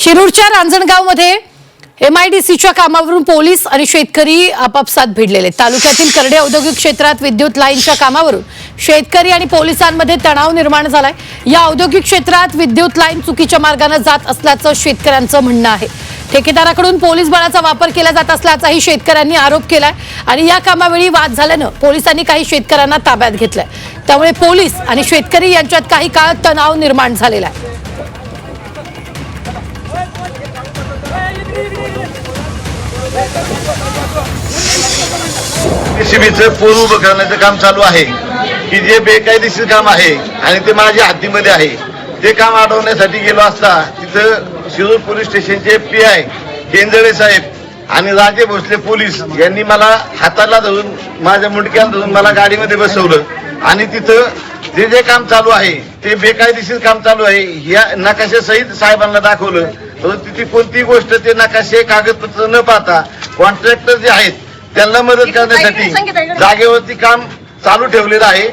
शिरूरच्या रांजणगावमध्ये M I D सीच्या कामावरून पोलीस आणि शेतकरी आपापसात भिडलेले तालुक्यातील करडे औद्योगिक क्षेत्रात विद्युत लाईनच्या कामावरून शेतकरी आणि पोलिसांमध्ये तणाव निर्माण झालाय. या औद्योगिक क्षेत्रात विद्युत लाईन चुकीच्या मार्गाने जात असल्याचं शेतकऱ्यांचं म्हणणं आहे. ठेकेदाराकडून पोलीस बळाचा वापर केला जात असल्याचाही शेतकऱ्यांनी आरोप केलाय आणि या कामावेळी वाद झाल्यानं पोलिसांनी काही शेतकऱ्यांना ताब्यात घेतलंय. त्यामुळे पोलीस आणि शेतकरी यांच्यात काही काळ तणाव निर्माण झालेला आहे. जेसीबीचं पूल उभं करण्याचं काम चालू आहे. की जे बेकायदेशीर काम आहे आणि ते माझ्या हद्दीमध्ये आहे ते काम अडवण्यासाठी गेलो असता तिथं शिरूर पोलीस स्टेशनचे पी आय केंजळे साहेब आणि राजे भोसले पोलीस यांनी मला हाताला धरून माझ्या मुंडक्याला धरून मला गाडीमध्ये बसवलं. आणि तिथं जे जे काम चालू आहे ते बेकायदेशीर काम चालू आहे या नकाशासहित साहेबांना दाखवलं. परंतु तिथे कोणती गोष्ट ते नकाशे कागदपत्र न पाहता कॉन्ट्रॅक्टर जे आहेत त्यांना मदत करण्यासाठी जागेवरती काम चालू ठेवलेलं आहे.